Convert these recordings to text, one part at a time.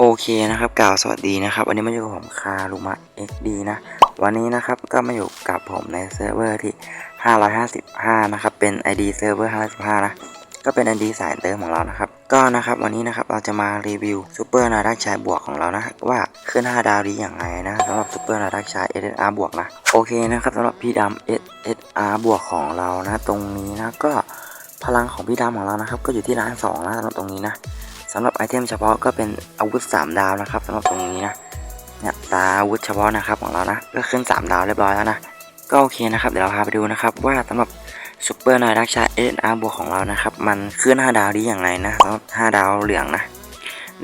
โอเคนะครับกล่าวสวัสดีนะครับ วันนี้มาอยู่กับผมคารุมะ XD นะ วันนี้นะครับก็มาอยู่กับผมในเซิร์ฟเวอร์ที่ 555 นะครับ เป็น ID เซิร์ฟเวอร์ 55 นะ ก็เป็น ID สายเติมของเรานะครับ ก็นะครับวันนี้นะครับเราจะมารีวิวซูเปอร์นาดักชายบวกของเรานะ ว่าขึ้น 5 ดาวดีอย่างไรนะสำหรับซูเปอร์นาดักชาย SSR บวกนะ โอเคนะครับสำหรับพี่ดำ SSR บวกของเรานะ ตรงนี้นะก็พลังของพี่ดำของเรานะครับ ก็อยู่ที่ล้านสองนะสำหรับตรงนี้นะ สำหรับไอเทมเฉพาะก็เป็นอาวุธ 3 ดาวนะครับสำหรับตรงนี้นะเนี่ยตาอาวุธเฉพาะนะครับของเรานะก็ขึ้น 3 ดาวเรียบร้อยแล้วนะก็โอเคนะครับเดี๋ยวเราพาไปดูนะครับว่าสำหรับซูเปอร์นายดักชาเอสอาร์บวกของเรานะครับมันขึ้น 5 ดาวดีอย่างไรนะสำหรับ 5 ดาวเหลืองนะ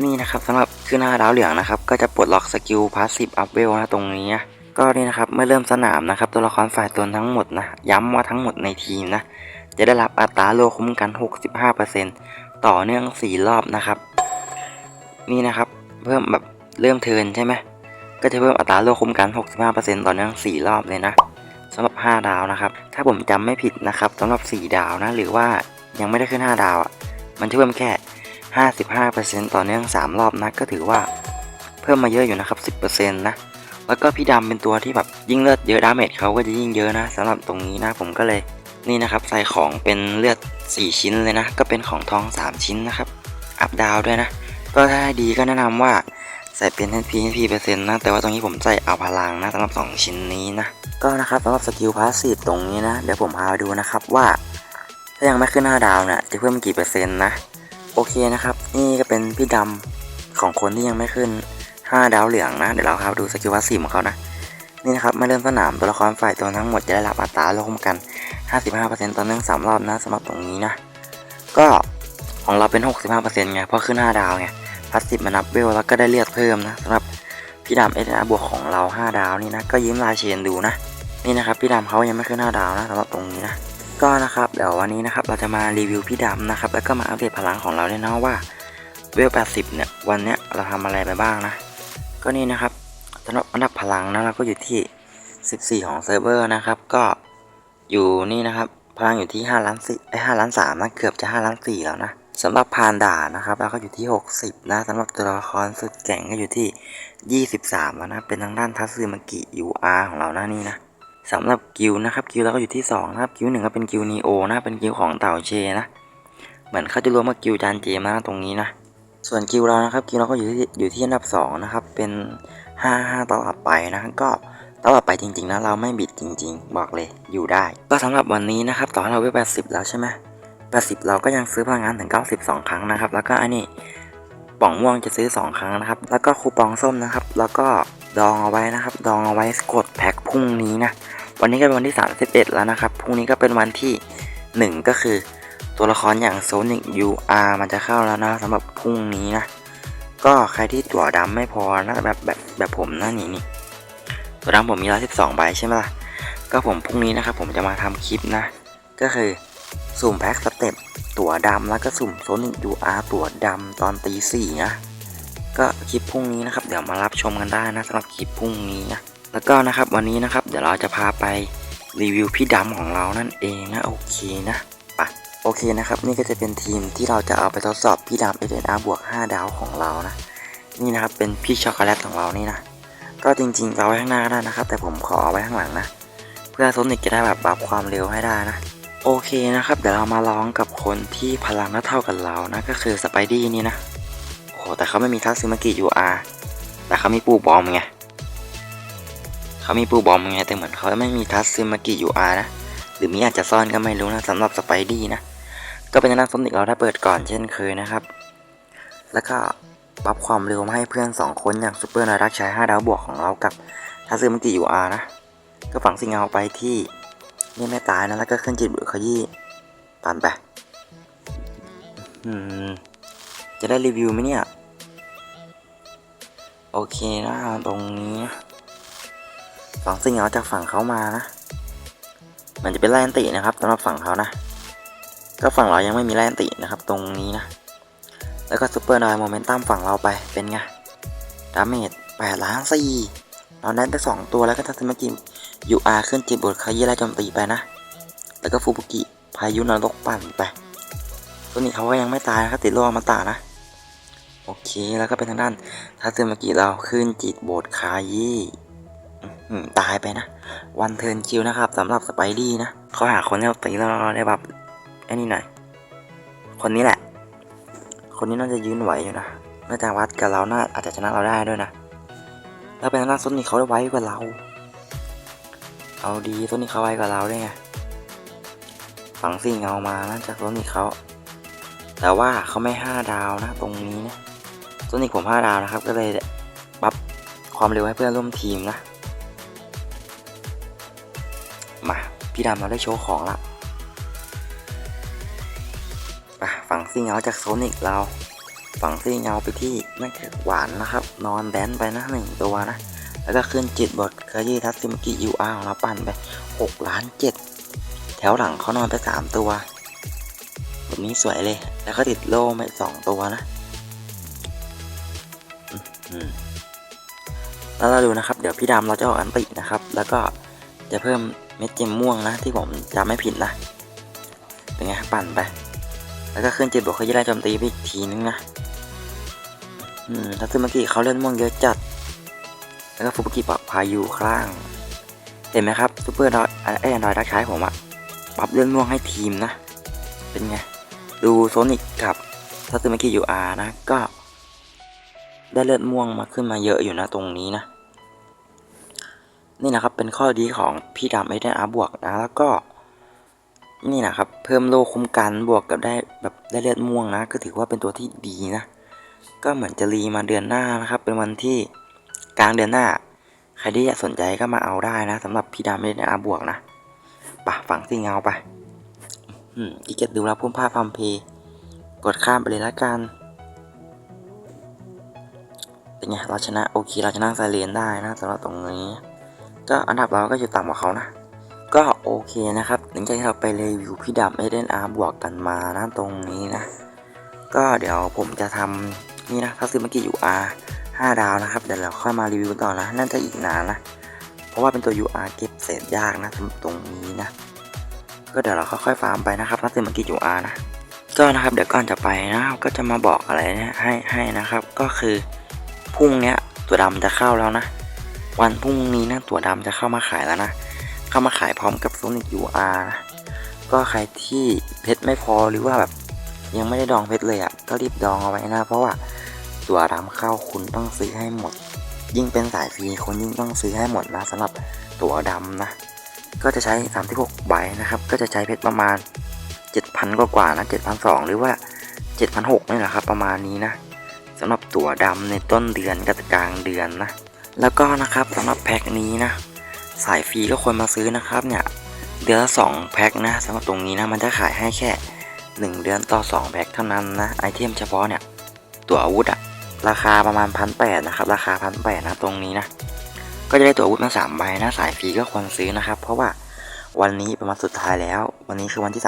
นี่นะครับสำหรับขึ้น 5 ดาวเหลืองนะครับก็จะปลดล็อกสกิลพาสซีฟอัพเวลนะตรงนี้นะก็นี่นะครับเมื่อเริ่มสนามนะครับตัวละครฝ่ายตนทั้งหมดนะย้ำว่าทั้งหมดในทีมนะจะได้รับอัตราโลคุ้มกัน 65% ต่อเนื่อง4รอบนะครับ นี่นะครับเพิ่มแบบเริ่มเทินใช่ไหมก็จะเพิ่มอัตราโลคุ้มกัน 65%ต่อเนื่อง4รอบเลยนะสำหรับ 5 ดาวนะครับ ถ้าผมจำไม่ผิดนะครับสำหรับ 4 ดาวนะ หรือว่ายังไม่ได้ขึ้น 5 ดาวอะ มันจะเพิ่มแค่ 55%ต่อเนื่อง 3 รอบนะ ก็ถือว่าเพิ่มมาเยอะอยู่นะครับ 10%นะ แล้วก็พี่ดำเป็นตัวที่แบบยิ่งเลือดเยอะดาเมจเขาก็จะยิ่งเยอะนะสำหรับตรงนี้นะผมก็เลย นี่นะครับใส่ของเป็นเลือด 4 ชิ้นเลยนะ ก็เป็นของทอง 3 ชิ้นนะครับ อัพดาวด้วยนะ ก็ถ้าดีก็แนะนำว่าใส่เป็น HP HP เปอร์เซ็นต์นะ แต่ว่าตรงนี้ผมใส่เอาพลังนะสำหรับ 2 ชิ้นนี้นะ ก็นะครับสำหรับสกิลพาสซีฟตรงนี้นะ เดี๋ยวผมพาไปดูนะครับว่า ถ้ายังไม่ขึ้น5ดาวเนี่ยจะเพิ่มกี่เปอร์เซ็นต์นะ โอเคนะครับ นี่ก็เป็นพี่ดำของคนที่ยังไม่ขึ้น 5 ดาวเหลืองนะ เดี๋ยวเราพาไปดูสกิลพาสซีฟของเขานะ นี่นะครับมาเริ่มสนามตัวละครฝ่ายตัวทั้งหมดจะได้รับอัตราโลคุ้มกัน 55%ต่อเนื่อง3รอบนะสำหรับตรงนี้นะ ก็ของเราเป็น 65%ไงเพราะขึ้น 5 ดาวไงพาสซีฟมานับเวลแล้วก็ได้เลือดเพิ่มนะสำหรับพี่ดำเอสบวกของเรา 5 ดาวนี่นะก็ยิ้มลายเชนดูนะนี่นะครับพี่ดำเขายังไม่ขึ้น5ดาวนะสำหรับตรงนี้นะก็นะครับเดี๋ยววันนี้นะครับเราจะมารีวิวพี่ดำนะครับแล้วก็มาอัปเดตพลังของเราด้วยนะว่าเวล 80 เนี่ยวันเนี้ยเราทำอะไรไปบ้างนะ ก็นี่นะครับ สำหรับอันดับพลังนะเราก็อยู่ที่ 14 ของเซิร์ฟเวอร์นะครับ ก็อยู่นี่นะครับ พลังอยู่ที่5ล้านสี่ไอ้5ล้านสามนะเกือบจะ5ล้านสี่แล้วนะสำหรับพานด่านะครับเราก็อยู่ที่ 60 นะสำหรับตัวละครสุดแก่งก็อยู่ที่ 23 แล้วนะ เป็นทางด้านทัตสึมากิ UR ของเราหน้านี่นะสำหรับกิลนะครับกิลเราก็อยู่ที่2นะครับกิลหนึ่งก็เป็นกิลนีโอนะเป็นกิลของเต่าเชนะเหมือนเขาจะรวมกับกิลจานเจมาตรงนี้นะส่วนกิลเรานะครับกิลเราก็อยู่ที่อยู่ที่อันดับ2นะครับเป็น 5 5 ตลอดไปนะก็ตลอดไปจริงๆนะเราไม่บิดจริง ๆ บอกเลยอยู่ได้ ก็สำหรับวันนี้นะครับต่อให้เราเวล80 แล้วใช่ไหม80 เราก็ยังซื้อพลังงานถึง 92 ครั้งนะครับ แล้วก็อันนี้ป่องม่วงจะซื้อ 2 ครั้งนะครับ แล้วก็คูปองส้มนะครับ แล้วก็ดองเอาไว้นะครับ ดองเอาไว้กดแพ็คพรุ่งนี้นะ วันนี้ก็เป็นวันที่ 31 แล้วนะครับ พรุ่งนี้ก็เป็นวันที่ 1 ก็คือ ตัวละครอย่างโซนิก UR มันจะเข้าแล้วนะสำหรับพรุ่งนี้นะ ก็ใครที่ตั๋วดำไม่พอนะแบบแบบแบบผมนะนี่นี่ตั๋วดำผมมีร้อยสิบสองใบใช่ไหมล่ะ ก็ผมพรุ่งนี้นะครับผมจะมาทำคลิปนะ ก็คือสุ่มแพ็กสเต็ปตั๋วดำแล้วก็สุ่มโซนิก UR ตั๋วดำตอนตีสี่นะ ก็คลิปพรุ่งนี้นะครับ เดี๋ยวมารับชมกันได้นะสำหรับคลิปพรุ่งนี้นะ แล้วก็นะครับวันนี้นะครับ เดี๋ยวเราจะพาไปรีวิวพี่ดำของเรานั่นเองนะโอเคนะ โอเคนะครับ นี่ก็จะเป็นทีมที่เราจะเอาไปทดสอบพี่ดำเอเดนอาบวก5ดาวของเรานะ นี่นะครับเป็นพี่ช็อกโกแลตของเรานี่นะ ก็จริงๆเราไว้ข้างหน้าก็ได้นะครับ แต่ผมขอเอาไว้ข้างหลังนะ เพื่อโซนิกจะได้แบบปรับความเร็วให้ได้นะ โอเคนะครับ เดี๋ยวเรามาลองกับคนที่พลังเท่ากับเรานะ ก็คือสไปดี้นี่นะโอ้โหแต่เขาไม่มีทัสซิมากิยูอาร์แต่เขามีปูบอมไงเขามีปูบอมไงแต่เหมือนเขาไม่มีทัสซิมากิยูอาร์นะ หรือมีอาจจะซ่อนก็ไม่รู้นะสำหรับสไปดี้นะ ก็เป็นนักโซนิกเราได้เปิดก่อนเช่นเคยนะครับ แล้วก็ปรับความเร็วมาให้เพื่อน 2 คนอย่างซูเปอร์นารักชาย5ดาวบวกของเรากับทัสซึมักิยูอาร์นะ ก็ฝังสิงเอาไปที่นี่ไม่ตายนะแล้วก็ขึ้นจิตบุตรขยี้ปันไปจะได้รีวิวไหมเนี่ย โอเคนะตรงนี้ฝังสิงเอาจากฝั่งเขามานะ มันจะเป็นแลนตินะครับสำหรับฝั่งเขานะ ก็ฝั่งเรายังไม่มีแลนตินะครับตรงนี้นะ แล้วก็ซูเปอร์นอยโมเมนตัมฝั่งเราไปเป็นไงดาเมจ8ล้านสี่เราได้ไป2ตัวแล้วก็ทัศนกิมยูอาขึ้นจิบบทขยี้ไล่โจมตีไปนะ แล้วก็ฟูบุกิพายุนรกปั่นไป ตัวนี้เขาก็ยังไม่ตายนะครับติดโลกอมาตานะ โอเคแล้วก็เป็นทางด้านทัศมากิเราขึ้นจิตบดคายี่ตายไปนะ วันเทิร์นคิวนะครับสำหรับสไปดี้นะเขาหาคนที่เราตีแล้วเราได้แบบ ไอ้นี่หน่อย คนนี้แหละ คนนี้น่าจะยืนไหวอยู่นะน่าจะวัดกับเราน่าอาจจะชนะเราได้ด้วยนะ แล้วเป็นทางด้านส้นนี้เขาได้ไว้กว่าเรา เอาดีส้นนี้เขาไว้กว่าเราได้ไง ฝังสิ่งเอามานะจากส้นนี้เขา แต่ว่าเขาไม่ห้าดาวนะ ตรงนี้นะส้นนี้ผมห้าดาวนะครับ ก็เลยปรับความเร็วให้เพื่อนร่วมทีมนะ มา พี่ดำเราได้โชว์ของละ ฝั่งซี่เงาจากโซนิกเรา ฝั่งซี่เงาไปที่นักเก็หวานนะครับ นอนแดนไปนะหนึ่งตัวนะ แล้วก็ขึ้นจิตบทเคยี่ทัตซิมกิยูอาของเราปั่นไป6ล้าน7แถวหลังเขานอนไป 3 ตัวแบบนี้สวยเลย แล้วก็ติดโล่ไปสองตัวนะแล้วเราดูนะครับ เดี๋ยวพี่ดำเราจะออกอันตินะครับ แล้วก็จะเพิ่มเม็ดเจมม่วงนะ ที่ผมจำไม่ผิดนะ เป็นไงปั่นไป แล้วก็ขึ้นจิตบวกเขาจะได้โจมตีไปอีกทีนึงนะ อืมทัตสึมากิเขาเล่นม่วงเยอะจัด แล้วก็ฟุบุกิปรับพายุข้างล่งเห็นไหมครับซูเปอร์ดอยไอ้แอนดรอยดักใช้ผมอะปรับเล่นม่วงให้ทีมนะ เป็นไง ดูโซนิกกับทัตสึมากิยูอาร์นะ ก็ ได้เลือดม่วงมาขึ้นมาเยอะอยู่นะตรงนี้นะ นี่นะครับเป็นข้อดีของพี่ดำไอเดนอาร์บวกนะแล้วก็ นี่นะครับ เพิ่มโลคุ้มกันบวกกับได้แบบได้เลือดม่วงนะ ก็ถือว่าเป็นตัวที่ดีนะ ก็เหมือนจะรีมาเดือนหน้านะครับ เป็นวันที่กลางเดือนหน้า ใครที่อยากสนใจก็มาเอาได้นะสำหรับพี่ดำไอเดนอาบวกนะปะฝังที่เงาไปอืมอีเก็ตดูแล้วพุ่มผ้าพัมเพย์กดข้ามไปเลยละกันเป็นไงเราชนะโอเคเราชนะไซเรนได้นะสำหรับตรงนี้ ก็อันดับเราก็อยู่ต่ำกว่าเขานะ ก็โอเคนะครับ หลังจากที่เราไปรีวิวพี่ดำเอเดนอาร์บวกกันมานะตรงนี้นะ ก็เดี๋ยวผมจะทำนี่นะทักซิมากิยูอาร์ห้าดาวนะครับเดี๋ยวเราค่อยมารีวิวกันต่อนะน่าจะอีกนานนะเพราะว่าเป็นตัว UR เก็บเศษยากนะตรงนี้นะ ก็เดี๋ยวเราค่อยๆฟาร์มไปนะครับทักซิมากิยูอาร์นะก็นะครับเดี๋ยวก่อนจะไปนะก็จะมาบอกอะไรเนี่ยให้ให้นะครับ ก็คือพรุ่งเนี้ยตัวดำจะเข้าแล้วนะ วันพรุ่งนี้นะตัวดำจะเข้ามาขายแล้วนะ เข้ามาขายพร้อมกับ Sonic UR นะก็ใครที่เพชรไม่พอหรือว่าแบบยังไม่ได้ดองเพชรเลยอะ่ะก็รีบดองเอาไว้นะ เพราะว่าตัวดำเข้าคุณต้องซื้อให้หมด ยิ่งเป็นสายฟรีคุณยิ่งต้องซื้อให้หมดนะสำหรับตัวดำนะ ก็จะใช้ 36ใบนะครับ ก็จะใช้เพชรประมาณ 7,000 กว่ากว่านะ7,200หรือว่า7,600นี่แหละครับ ประมาณนี้นะสำหรับตัวดำในต้นเดือนกับกลางเดือนนะ แล้วก็นะครับสำหรับแพ็คนี้นะ สายฟรีก็ควรมาซื้อนะครับเนี่ยเดือนละสองแพ็คนะสำหรับตรงนี้นะมันจะขายให้แค่ 1 เดือนต่อ 2 แพ็คเท่านั้นนะไอเทมเฉพาะเนี่ยตัวอาวุธอะราคาประมาณพันแปดนะครับราคาพันแปดนะตรงนี้นะก็จะได้ตัวอาวุธมา3ใบนะสายฟรีก็ควรซื้อนะครับ เพราะว่าวันนี้เป็นวันสุดท้ายแล้ว วันนี้คือวันที่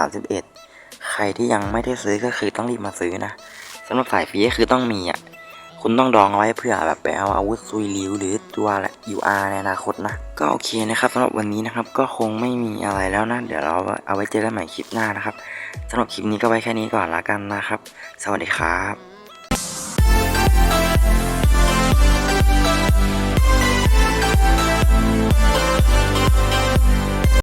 31 ใครที่ยังไม่ได้ซื้อก็คือต้องรีบมาซื้อนะสำหรับสายฟรีก็คือต้องมีอะคุณต้องดองไว้เพื่อแบบไปเอาอาวุธซุยลิ้วหรือตัวละ UR ในอนาคตนะ ก็โอเคนะครับสำหรับวันนี้นะครับก็คงไม่มีอะไรแล้วนะ เดี๋ยวเราเอาไว้เจอกันใหม่คลิปหน้านะครับสำหรับคลิปนี้ก็ไว้แค่นี้ก่อนละกันนะครับ สวัสดีครับ